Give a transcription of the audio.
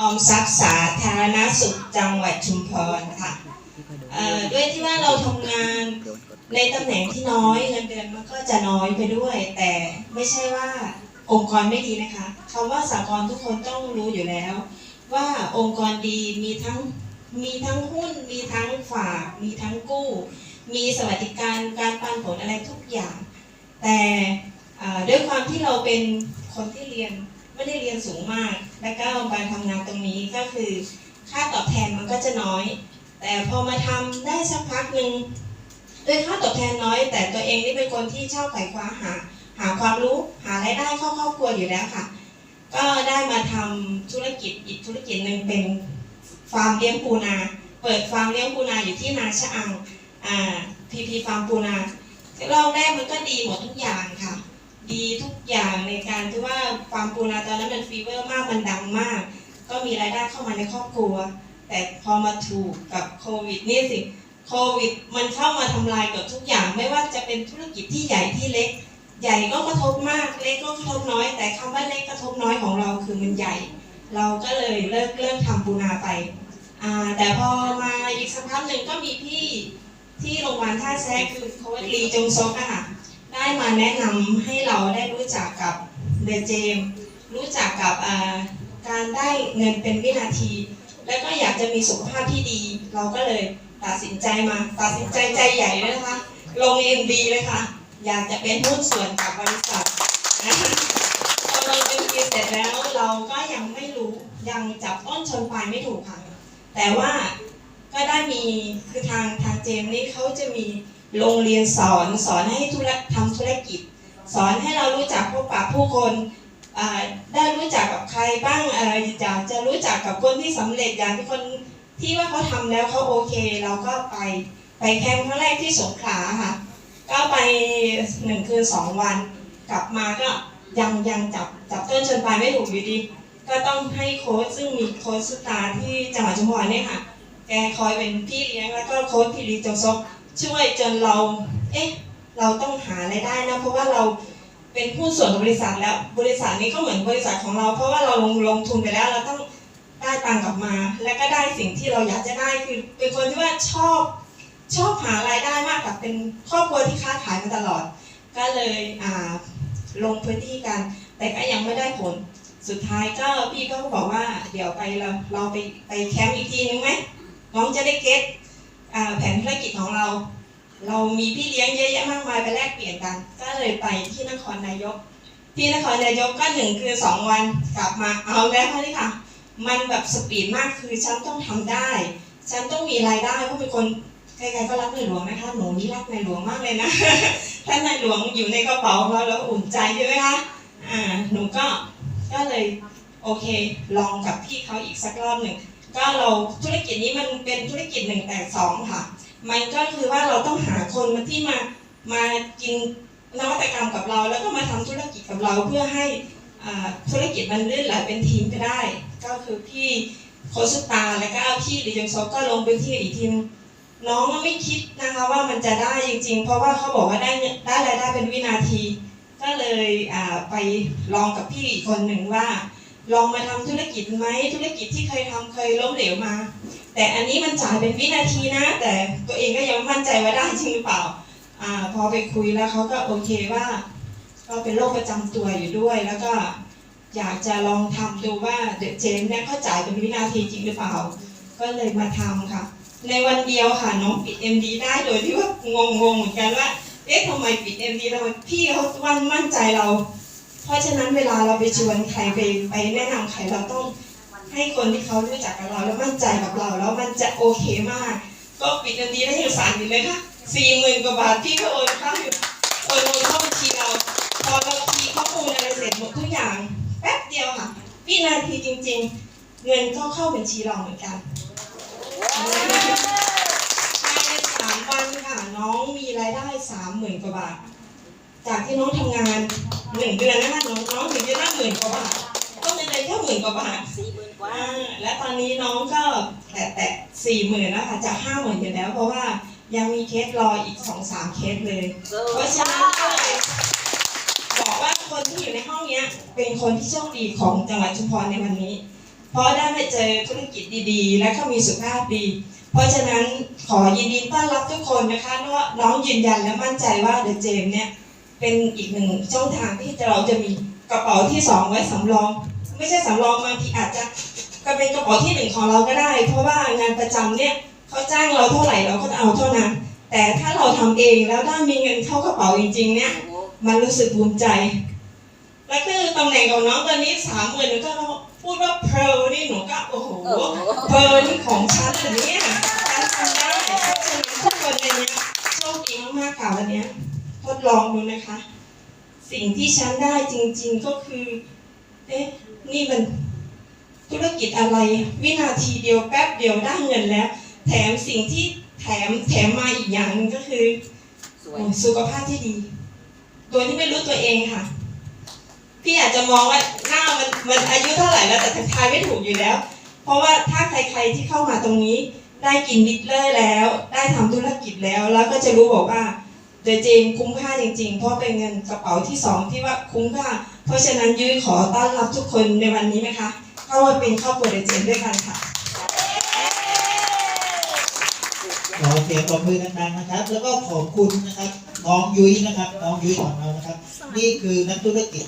ออมทรัพย์สาธารณสุขจังหวัดชุมพรค่ะด้วยที่ว่าเราทำงานในตำแหน่งที่น้อยเงินเดือนมันก็จะน้อยไปด้วย แต่ไม่ใช่ว่าองค์กรไม่ดีนะคะคำว่าสากลทุกคนต้องรู้อยู่แล้ว ว่าองค์กรดีมีทั้งมีทั้งหุ้น มีทั้งฝากมีทั้งกู้ มีสวัสดิการการปันผลอะไรทุกอย่าง แต่ด้วยความที่เราเป็นคนที่เรียน ไม่ได้เรียนสูงมาก และก็มารทำงานตรงนี้ก็คือ ค่าตอบแทนมันก็จะน้อย แต่พอมาทำได้สักพักหนึ่งด้วยค่าตอบแทนน้อย แต่ตัวเองนี่เป็นคนที่ชอบไขว่คว้าหา หาความรู้หารายได้เข้าครอบครัวอยู่แล้วค่ะ ก็ได้มาทำธุรกิจอีกธุรกิจหนึ่งเป็นฟาร์มเลี้ยงปูนา เปิดฟาร์มเลี้ยงปูนาอยู่ที่นาชะอังอ่าพีพีฟาร์มปูนา รอบแรกมันก็ดีหมดทุกอย่างค่ะ ดีทุกอย่างในการที่ว่าฟามปูนาตอนนั้นมันฟีเวอร์มากมันดังมาก ก็มีรายได้เข้ามาในครอบครัว แต่พอมาถูกกับโควิดนี่สิโควิดมันเข้ามาทำลายเกือบทุกอย่าง ไม่ว่าจะเป็นธุรกิจที่ใหญ่ที่เล็ก ใหญ่ก็กระทบมากเล็กก็กระทบน้อย แต่คำว่าเล็กกระทบน้อยของเราคือมันใหญ่ เราก็เลยเลิกเลิกทำปูนาไปแต่พอมาอีกสักพักหนึ่งก็มีพี่ที่โรงพยาบาลท่าแซะคือโค้ชลีจงซกอะค่ะ ได้มาแนะนำให้เราได้รู้จักกับเดอะเจมรู้จักกับการได้เงินเป็นวินาที แล้วก็อยากจะมีสุขภาพที่ดี เราก็เลยตัดสินใจมาตัดสินใจใจใหญ่เลยนะคะลงเอ็มดีเลยค่ะ อยากจะเป็นหุ้นส่วนกับบริษัทนะคะพอเราเอ็มดีเสร็จแล้วเราก็ยังไม่รู้ยังจับต้นชนปลายไม่ถูกค่ะ แต่ว่าก็ได้มีคือทางทางเจมส์นี่เขาจะมี โรงเรียนสอนสอนให้ธุรทำธุรกิจ สอนให้เรารู้จักพบปะผู้คนได้รู้จักกับใครบ้างอ่ออยากจะรู้จักกับคนที่สำเร็จอย่างที่คนที่ว่าเขาทำแล้วเขาโอเค เราก็ไปไปแคมป์ครั้งแรกที่สงขลาค่ะ ก็ไปหนึ่งคืนสองวัน กลับมาก็ยังยังจับจับต้นชนปลายไม่ถูกอยู่ดี ก็ต้องให้โค้ชซึ่งมีโค้ชสุตาที่จังหวัดชุมพรเนี่ยค่ะ แกคอยเป็นพี่เลี้ยงแล้วก็โค้ชพี่ลีจงซก ช่วยจนเรา เอ๊ะ เราต้องหารายได้นะ เพราะว่าเราเป็นผู้ส่วนบริษัทแล้ว บริษัทนี้ก็เหมือนบริษัทของเรา เพราะว่าเราลงลงทุนไปแล้ว เราต้องได้ตังค์กลับมา แล้วก็ได้สิ่งที่เราอยากจะได้ คือเป็นคนที่ว่าชอบชอบหารายได้มากกับเป็นครอบครัวที่ค้าขายมาตลอด ก็เลยอ่าลงพื้นที่กัน แต่ก็ยังไม่ได้ผล สุดท้ายก็พี่ก็บอกว่า เดี๋ยวไปเราเราไปไปแคมป์อีกทีนึงไหมน้องจะได้เก็ต แผนธุรกิจของเรา เรามีพี่เลี้ยงเยอะแยะมากมายไปแลกเปลี่ยนกัน ก็เลยไปที่นครนายก ที่นครนายกก็หนึ่งคืนสองวันกลับมาเอาแล้วค่ะนี่ค่ะ มันแบบสปีดมากคือฉันต้องทำได้ ฉันต้องมีรายได้เพราะเป็นคนใครๆก็รักในหลวงนะคะหนูนี่รักในหลวงมากเลยนะถ้าในหลวงอยู่ในกระเป๋าเราเราอุ่นใจใช่ไหมคะอ่าหนูก็ก็เลยโอเค ลองกับพี่เขาอีกสักรอบหนึ่ง ก็เราธุรกิจนี้มันเป็นธุรกิจหนึ่งแต่สองค่ะ มันก็คือว่าเราต้องหาคนมาที่มามากินนวัตกรรมกับเรา แล้วก็มาทำธุรกิจกับเราเพื่อให้อาธุรกิจมันลื่นไหลเป็นทีมไปได้ ก็คือพี่โคชตาแล้วก็พี่ดิจงซอกก็ลงพื้นที่อีกทีมน้องไม่คิดนะคะว่ามันจะได้จริง ๆ เพราะว่าเขาบอกว่าได้ได้รายได้เป็นวินาที ก็เลยไปลองกับพี่อีกคนหนึ่งว่า ลองมาทำธุรกิจไหมธุรกิจที่เคยทำเคยล้มเหลวมา แต่อันนี้มันจ่ายเป็นวินาทีนะ แต่ตัวเองก็ยังมั่นใจว่าได้จริงหรือเปล่าอาพอไปคุยแล้วเขาก็โอเคว่าก็เป็นโรคประจำตัวอยู่ด้วย แล้วก็อยากจะลองทำดูว่าเดอะเจนเนี่ยเขาจ่ายเป็นวินาทีจริงหรือเปล่า ก็เลยมาทำค่ะ ในวันเดียวค่ะน้องปิด MD ได้โดยที่ว่างงๆเหมือนกันว่าเอ๊ะทำไมปิด MD ทำไมพี่เขาวันมั่นใจเรา ราะฉะนั้นเวลาเราไปชวนใครไปไปแนะนำใครเราต้องให้คนที่เขารู้จักกับเราแล้วมั่นใจกับเราแล้วมันจะโอเคมาก ก็ปิดเงินดีได้อยู่สารอยู่เลยค่ะสี่หมื่นกว่าบาทพี่ก็โอนเข้าอยู่โอนโอนเข้าบัญชีเรา พอเราคีย์ข้อมูลอะไรเสร็จหมดทุกอย่างแป๊บเดียวค่ะวินาทีจริง ๆ เงินก็เข้าบัญชีเราเหมือนกันภายในสามวันค่ะน้องมีรายได้สามหมื่นกว่าบาท จากที่น้องทำงาน หนึ่งเดือนนะคะน้องน้องถึงจะได้หมื่นกว่าบาทก็เงินเดือนแค่หมื่นกว่าบาทสี่หมื่นกว่าอ่าและตอนนี้น้องก็แตะแตะสี่หมื่นแล้วค่ะจากห้าหมื่นอยู่แล้ว เพราะว่ายังมีเคสรออีกสองสามเคสเลย เพราะฉะนั้นก็เลยบอกว่าคนที่อยู่ในห้องเนี้ย เป็นคนที่โชคดีของจังหวัดชุมพรในวันนี้ เพราะได้มาเจอธุรกิจดีๆ และก็มีสุขภาพดี เพราะฉะนั้นขอยินดีต้อนรับทุกคนนะคะเพราะว่าน้องยืนยันและมั่นใจว่าเดอะเจมเนี่ย เป็นอีกหนึ่งช่องทางที่เราจะมีกระเป๋าที่สองไว้สำรอง ไม่ใช่สำรองบางทีอาจจะก็เป็นกระเป๋าที่หนึ่งของเราก็ได้ เพราะว่างานประจำเนี่ยเขาจ้างเราเท่าไหร่เราก็เอาเท่านั้น แต่ถ้าเราทำเองแล้วถ้ามีเงินเข้ากระเป๋าจริง ๆ เนี่ยมันรู้สึกภูมิใจ แล้วคือตำแหน่งของน้องตอนนี้สามหมื่นหนูก็พูดว่าเพลนี่หนูก็โอ้โหเพลนี่ของฉันเหรือเนี่ยฉันทำได้เพราะฉะนั้นทุกคนในเนี้ยโชคดีมากๆค่ะวันเนี้ย ทดลองดูนะคะ สิ่งที่ฉันได้จริง ๆก็คือ เอ๊ะ นี่มันธุรกิจอะไร วินาทีเดียวแป๊บเดียวได้เงินแล้ว แถมสิ่งที่แถมแถมมาอีกอย่างหนึงก็คือสวยโอ้ยสุขภาพที่ดี โดยที่ไม่รู้ตัวเองค่ะ พี่อาจจะมองว่าหน้ามันมันอายุเท่าไหร่แล้วแต่ทายไม่ถูกอยู่แล้ว เพราะว่าถ้าใครๆที่เข้ามาตรงนี้ ได้กินบิทเลอร์แล้ว ได้ทำธุรกิจแล้ว แล้วก็จะรู้บอกว่า เดอะเจมคุ้มค่าจริง ๆ เพราะเป็นเงินกระเป๋าที่สองที่ว่าคุ้มค่า เพราะฉะนั้นยุ้ยขอต้อนรับทุกคนในวันนี้นะคะเข้ามาเป็นครอบครัวเดอะเจมด้วยกันค่ะขอเสียงปรบมือดังๆนะครับ แล้วก็ขอบคุณนะครับน้องยุ้ยนะครับน้องยุ้ยของเรานะครับ นี่คือนักธุรกิจ